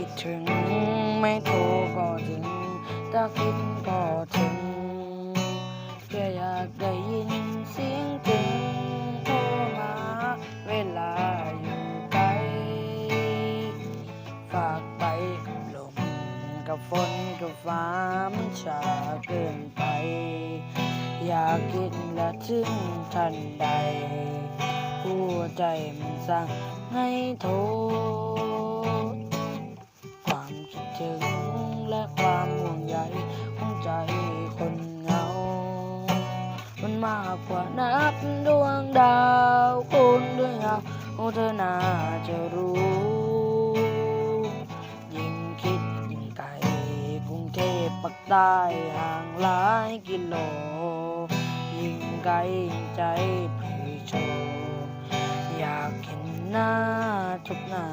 คิดถึง ไม่โทรก็ถึง ถ้าคิดก็ถึงแค่อยากได้ยินเสียงถึงโทรมาเวลาอยู่ไกลฝากไปกับลมกับฝนกับฟ้ามันช้าเกินไป อยากคิดและถึงทันใด หัวใจมันสั่งให้โทร ของใจคนเหงา มันมากกว่านับดวงดาวคุณด้วยเงาเธอน่าจะรู้ ยิ่งคิดยิ่งไกลกรุงเทพปักใต้ห่างหลายกิโล ยิ่งไกลยิ่งใจพลีโชอยากเห็นหน้าทุกนา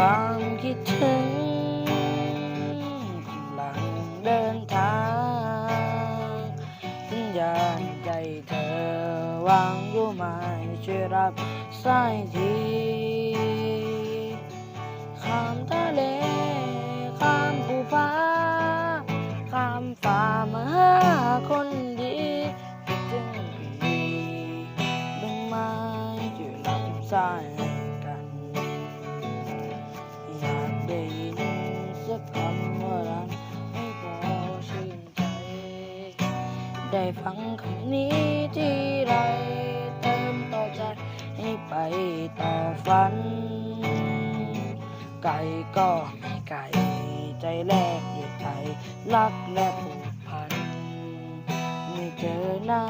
ความคิดถึงกำลังเดินทางสัญญาณใจเธอวางอยู่ไหมช่วยรับสายทีข้ามทะเลข้ามภูผาข้ามฟ้ามาหาคนดีคิดถึงพี่ดอกไม้ช่วยรับสาย ได้ฟังคำนี้ที่ไรเติมต่อใจให้ไปต่อฝัน ไก่ก็ไม่ไก่ใจแรกด้วยใจรักและผูกพันไม่เจอหน้า